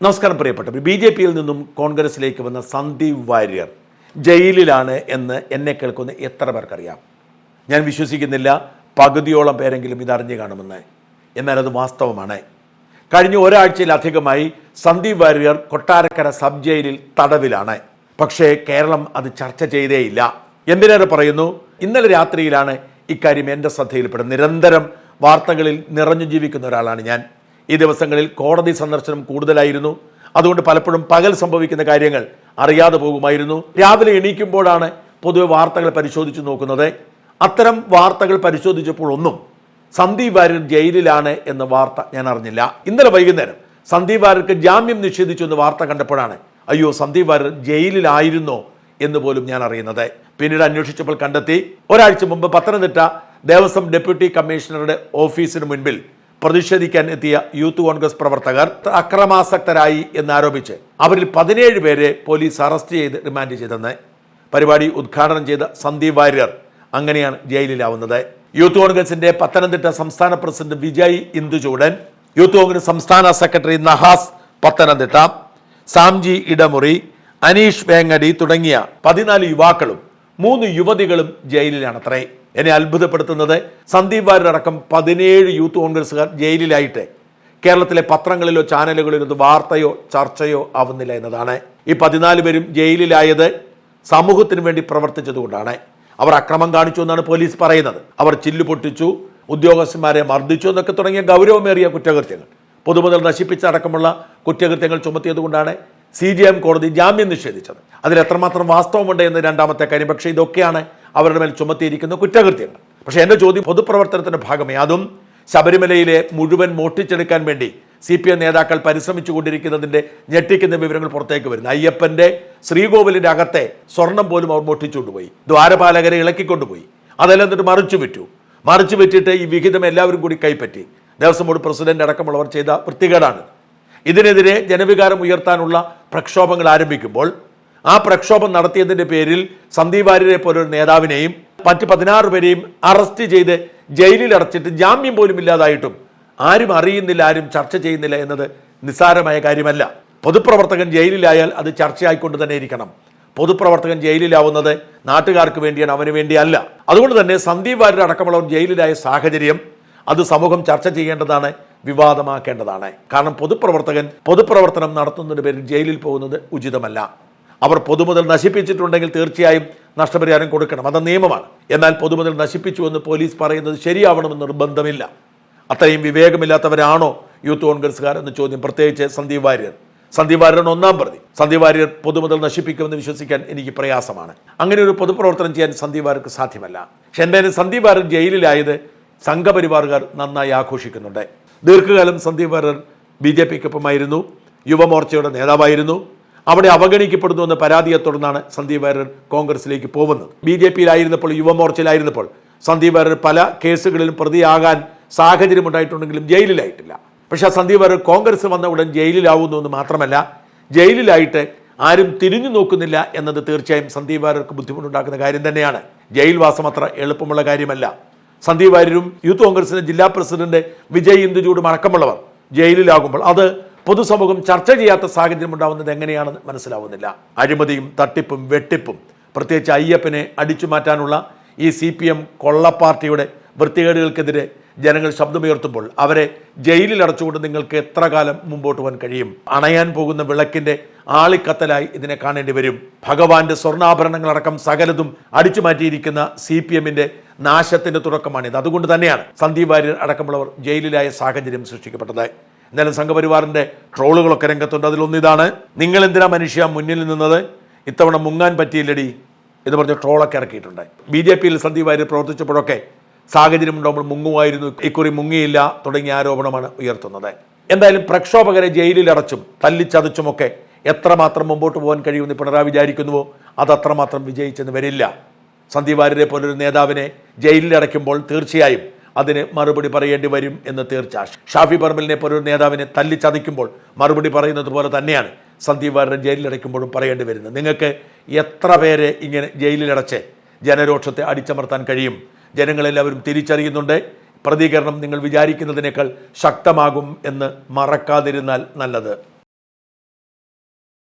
നമസ്കാരം പ്രിയപ്പെട്ട B J പിയിൽ നിന്നും കോൺഗ്രസിലേക്ക് വന്ന സന്ദീപ് വാര്യർ ജയിലിലാണ് എന്ന് എന്നെ കേൾക്കുന്ന എത്ര പേർക്കറിയാം? ഞാൻ വിശ്വസിക്കുന്നില്ല പകുതിയോളം പേരെങ്കിലും ഇതറിഞ്ഞു കാണുമെന്ന്. എന്നാൽ അത് വാസ്തവമാണ്. കഴിഞ്ഞ ഒരാഴ്ചയിലധികമായി സന്ദീപ് വാര്യർ കൊട്ടാരക്കര സബ് ജയിലിൽ തടവിലാണ്. പക്ഷേ കേരളം അത് ചർച്ച ചെയ്തേയില്ല. എന്തിനേറെ പറയുന്നു? ഇന്നലെ രാത്രിയിലാണ് ഇക്കാര്യം എന്റെ ശ്രദ്ധയിൽപ്പെടുന്നത്. നിരന്തരം വാർത്തകളിൽ നിറഞ്ഞു ജീവിക്കുന്ന ഒരാളാണ് ഞാൻ. ഈ ദിവസങ്ങളിൽ കോടതി സന്ദർശനം കൂടുതലായിരുന്നു. അതുകൊണ്ട് പലപ്പോഴും പകൽ സംഭവിക്കുന്ന കാര്യങ്ങൾ അറിയാതെ പോകുമായിരുന്നു. രാവിലെ എണീക്കുമ്പോഴാണ് പൊതുവെ വാർത്തകൾ പരിശോധിച്ചു നോക്കുന്നത്. അത്തരം വാർത്തകൾ പരിശോധിച്ചപ്പോൾ ഒന്നും സന്ദീപ് വാര്യർ ജയിലിലാണ് എന്ന വാർത്ത ഞാൻ അറിഞ്ഞില്ല. ഇന്നലെ വൈകുന്നേരം സന്ദീപ് വാര്യർക്ക് ജാമ്യം നിഷേധിച്ചു എന്ന് വാർത്ത കണ്ടപ്പോഴാണ് അയ്യോ സന്ദീപ് വാര്യർ ജയിലിലായിരുന്നോ എന്ന് പോലും ഞാൻ അറിയുന്നത്. പിന്നീട് അന്വേഷിച്ചപ്പോൾ കണ്ടെത്തി. ഒരാഴ്ച മുമ്പ് പത്തനംതിട്ട ദേവസ്വം ഡെപ്യൂട്ടി കമ്മീഷണറുടെ ഓഫീസിന് മുൻപിൽ പ്രതിഷേധിക്കാൻ എത്തിയ യൂത്ത് കോൺഗ്രസ് പ്രവർത്തകർ അക്രമാസക്തരായി എന്നാരോപിച്ച് അവരിൽ പതിനേഴ് പേരെ പോലീസ് അറസ്റ്റ് ചെയ്ത് റിമാൻഡ് ചെയ്തെന്ന് പരിപാടി ഉദ്ഘാടനം ചെയ്ത സന്ദീപ് വാര്യർ അങ്ങനെയാണ് ജയിലിലാവുന്നത്. യൂത്ത് കോൺഗ്രസിന്റെ പത്തനംതിട്ട സംസ്ഥാന president Vijay Induchoodan youth Congress സംസ്ഥാന സെക്രട്ടറി നഹാസ് പത്തനംതിട്ട സാംജി ഇടമുറി അനീഷ് വേങ്ങടി തുടങ്ങിയ പതിനാല് യുവാക്കളും മൂന്ന് യുവതികളും ജയിലിലാണത്രേ. എന്നെ അത്ഭുതപ്പെടുത്തുന്നത്. സന്ദീപ് വാര്യരടക്കം പതിനേഴ് യൂത്ത് കോൺഗ്രസ്സുകാർ ജയിലിലായിട്ട്. കേരളത്തിലെ പത്രങ്ങളിലോ ചാനലുകളിലോ ഇത് വാർത്തയോ ചർച്ചയോ ആവുന്നില്ല എന്നതാണ്. ഈ പതിനാല് പേരും ജയിലിലായത് സമൂഹത്തിന് വേണ്ടി പ്രവർത്തിച്ചതുകൊണ്ടാണ്. അവർ അക്രമം കാണിച്ചു എന്നാണ് പോലീസ് പറയുന്നത്. അവർ ചില്ലു പൊട്ടിച്ചു ഉദ്യോഗസ്ഥന്മാരെ മർദ്ദിച്ചു എന്നൊക്കെ തുടങ്ങിയ ഗൗരവമേറിയ കുറ്റകൃത്യങ്ങൾ. പൊതുമുതൽ നശിപ്പിച്ചടക്കമുള്ള കുറ്റകൃത്യങ്ങൾ ചുമത്തിയതുകൊണ്ടാണ് സി ജി എം കോടതി ജാമ്യം നിഷേധിച്ചത്. അതിൽ എത്രമാത്രം വാസ്തവമുണ്ട് എന്ന രണ്ടാമത്തെ കാര്യം. പക്ഷേ ഇതൊക്കെയാണ് അവരുടെ മേൽ ചുമത്തിയിരിക്കുന്ന കുറ്റകൃത്യങ്ങൾ. പക്ഷേ എന്റെ ചോദ്യം പൊതുപ്രവർത്തനത്തിന്റെ ഭാഗമേ. അതും ശബരിമലയിലെ മുഴുവൻ മോഷ്ടിച്ചെടുക്കാൻ വേണ്ടി സി പി എം നേതാക്കൾ പരിശ്രമിച്ചു കൊണ്ടിരിക്കുന്നതിന്റെ ഞെട്ടിക്കുന്ന വിവരങ്ങൾ പുറത്തേക്ക് വരുന്നു. അയ്യപ്പന്റെ ശ്രീകോവിലിന്റെ അകത്തെ സ്വർണം പോലും അവർ മോഷ്ടിച്ചുകൊണ്ടുപോയി. ദ്വാരപാലകരെ ഇളക്കിക്കൊണ്ടുപോയി. അതെല്ലാം എന്നിട്ട് മറിച്ചു വിറ്റു. മറിച്ചു വിറ്റിട്ട് ഈ വിഹിതം എല്ലാവരും കൂടി കൈപ്പറ്റി. ദേവസ്വം ബോർഡ് പ്രസിഡന്റ് അടക്കമുള്ളവർ ചെയ്ത വൃത്തികേടാണ്. ഇതിനെതിരെ ജനവികാരം ഉയർത്താനുള്ള പ്രക്ഷോഭങ്ങൾ ആരംഭിക്കുമ്പോൾ ആ പ്രക്ഷോഭം നടത്തിയതിന്റെ പേരിൽ സന്ദീപ് വാര്യരെ പോലൊരു നേതാവിനെയും മറ്റ് പതിനാറ് പേരെയും അറസ്റ്റ് ചെയ്ത് ജയിലിൽ അടച്ചിട്ട് ജാമ്യം പോലും ഇല്ലാതായിട്ടും ആരും അറിയുന്നില്ല ആരും ചർച്ച ചെയ്യുന്നില്ല എന്നത് നിസ്സാരമായ കാര്യമല്ല. പൊതുപ്രവർത്തകൻ ജയിലിലായാൽ അത് ചർച്ചയായിക്കൊണ്ട് തന്നെ ഇരിക്കണം. പൊതുപ്രവർത്തകൻ ജയിലിലാവുന്നത് നാട്ടുകാർക്ക് വേണ്ടിയാണ് അവന് വേണ്ടിയല്ല. അതുകൊണ്ട് തന്നെ സന്ദീപ് വാര്യർ അടക്കമുള്ളവർ ജയിലിലായ സാഹചര്യം അത് സമൂഹം ചർച്ച ചെയ്യേണ്ടതാണ് വിവാദമാക്കേണ്ടതാണ്. കാരണം പൊതുപ്രവർത്തകൻ പൊതുപ്രവർത്തനം നടത്തുന്നതിന് പേരിൽ ജയിലിൽ പോകുന്നത് ഉചിതമല്ല. അവർ പൊതുമുതൽ നശിപ്പിച്ചിട്ടുണ്ടെങ്കിൽ തീർച്ചയായും നഷ്ടപരിഹാരം കൊടുക്കണം. അത് നിയമമാണ്. എന്നാൽ പൊതുമുതൽ നശിപ്പിച്ചു എന്ന് പോലീസ് പറയുന്നത് ശരിയാവണമെന്ന് നിർബന്ധമില്ല. അത്രയും വിവേകമില്ലാത്തവരാണോ യൂത്ത് കോൺഗ്രസ്സുകാർ എന്ന ചോദ്യം? പ്രത്യേകിച്ച് സന്ദീപ് വാര്യർ. സന്ദീപ് വാര്യർ ഒന്നാം പ്രതി. സന്ദീപ് വാര്യർ പൊതുമുതൽ നശിപ്പിക്കുമെന്ന് വിശ്വസിക്കാൻ എനിക്ക് പ്രയാസമാണ്. അങ്ങനെ ഒരു പൊതുപ്രവർത്തനം ചെയ്യാൻ സന്ദീപ് വാര്യർക്ക് സാധ്യമല്ല. പക്ഷെ എന്തായാലും സന്ദീപ് വാര്യർ ജയിലിലായത് സംഘപരിവാറുകാർ നന്നായി ആഘോഷിക്കുന്നുണ്ട്. ദീർഘകാലം സന്ദീപ് വാര്യർ ബി ജെ പിക്കൊപ്പമായിരുന്നു. യുവമോർച്ചയുടെ നേതാവായിരുന്നു. അവിടെ അവഗണിക്കപ്പെടുന്നു എന്ന പരാതിയെ തുടർന്നാണ് സന്ദീപ് വാര്യർ കോൺഗ്രസിലേക്ക് പോകുന്നത്. ബി ജെ പിയിലായിരുന്നപ്പോൾ യുവമോർച്ചയിലായിരുന്നപ്പോൾ സന്ദീപ് വാര്യർ പല കേസുകളിലും പ്രതിയാകാൻ സാഹചര്യം ഉണ്ടായിട്ടുണ്ടെങ്കിലും ജയിലിലായിട്ടില്ല. പക്ഷേ സന്ദീപ് വാര്യർ കോൺഗ്രസ് വന്ന ഉടൻ ജയിലിലാവുന്നു എന്ന് മാത്രമല്ല ജയിലിലായിട്ട് ആരും തിരിഞ്ഞു നോക്കുന്നില്ല എന്നത് തീർച്ചയായും സന്ദീപ് വാര്യർക്ക് ബുദ്ധിമുട്ടുണ്ടാക്കുന്ന കാര്യം തന്നെയാണ്. ജയിൽവാസം അത്ര എളുപ്പമുള്ള കാര്യമല്ല. സന്ദീപ് വാര്യരും യൂത്ത് കോൺഗ്രസിന്റെ ജില്ലാ പ്രസിഡന്റ് വിജയ് ഇന്ദുജൂടും അടക്കമുള്ളവർ ജയിലിലാകുമ്പോൾ അത് പൊതുസമൂഹം ചർച്ച ചെയ്യാത്ത സാഹചര്യം ഉണ്ടാവുന്നത് എങ്ങനെയാണെന്ന് മനസ്സിലാവുന്നില്ല. അഴിമതിയും തട്ടിപ്പും വെട്ടിപ്പും പ്രത്യേകിച്ച് അയ്യപ്പനെ അടിച്ചു മാറ്റാനുള്ള ഈ സി പി എം കൊള്ളപ്പാർട്ടിയുടെ വൃത്തികേടുകൾക്കെതിരെ ജനങ്ങൾ ശബ്ദമുയർത്തുമ്പോൾ അവരെ ജയിലിൽ അടച്ചുകൊണ്ട് നിങ്ങൾക്ക് എത്ര കാലം മുമ്പോട്ട് പോകാൻ കഴിയും? അണയാൻ പോകുന്ന വിളക്കിന്റെ ആളിക്കത്തലായി ഇതിനെ കാണേണ്ടി വരും. ഭഗവാന്റെ സ്വർണാഭരണങ്ങളടക്കം സകലതും അടിച്ചു മാറ്റിയിരിക്കുന്ന സി പി എമ്മിന്റെ നാശത്തിന്റെ തുടക്കമാണിത്. അതുകൊണ്ട് തന്നെയാണ് സന്ദീപ് വാര്യർ അടക്കമുള്ളവർ ജയിലിലായ സാഹചര്യം സൃഷ്ടിക്കപ്പെട്ടത്. എന്നാലും സംഘപരിവാറിന്റെ ട്രോളുകളൊക്കെ രംഗത്തുണ്ട്. അതിലൊന്നിതാണ് നിങ്ങൾ എന്തിനാ മനുഷ്യ മുന്നിൽ നിന്നത്? ഇത്തവണ മുങ്ങാൻ പറ്റിയില്ലടി എന്ന് പറഞ്ഞ് ട്രോളൊക്കെ ഇറക്കിയിട്ടുണ്ട്. ബി ജെ പിയിൽ സന്ദീപ് വാര്യർ പ്രവർത്തിച്ചപ്പോഴൊക്കെ സാഹചര്യം ഉണ്ടാകുമ്പോൾ മുങ്ങുമായിരുന്നു. ഇക്കുറി മുങ്ങിയില്ല തുടങ്ങിയ ആരോപണമാണ് ഉയർത്തുന്നത്. എന്തായാലും പ്രക്ഷോഭകരെ ജയിലിൽ അടച്ചും തല്ലിച്ചതച്ചുമൊക്കെ എത്രമാത്രം മുമ്പോട്ട് പോകാൻ കഴിയുമെന്ന് പിണറായി വിചാരിക്കുന്നുവോ? അത് അത്രമാത്രം വിജയിച്ചെന്ന് വരില്ല. സന്ദീപ് വാര്യരെ പോലൊരു നേതാവിനെ ജയിലിൽ അടയ്ക്കുമ്പോൾ തീർച്ചയായും അതിന് മറുപടി പറയേണ്ടി വരും എന്ന് തീർച്ച. ഷാഫി പറമ്പലിനെ ഒരു നേതാവിനെ തല്ലിച്ചതയ്ക്കുമ്പോൾ മറുപടി പറയുന്നത് പോലെ തന്നെയാണ് സന്ദീപ് വാര്യരെ ജയിലിലടയ്ക്കുമ്പോഴും പറയേണ്ടി വരുന്നത്. നിങ്ങൾക്ക് എത്ര പേരെ ഇങ്ങനെ ജയിലിലടച്ച് ജനരോക്ഷത്തെ അടിച്ചമർത്താൻ കഴിയും? ജനങ്ങളെല്ലാവരും തിരിച്ചറിയുന്നുണ്ട്. പ്രതികരണം നിങ്ങൾ വിചാരിക്കുന്നതിനേക്കാൾ ശക്തമാകും എന്ന് മറക്കാതിരുന്നാൽ നല്ലത്.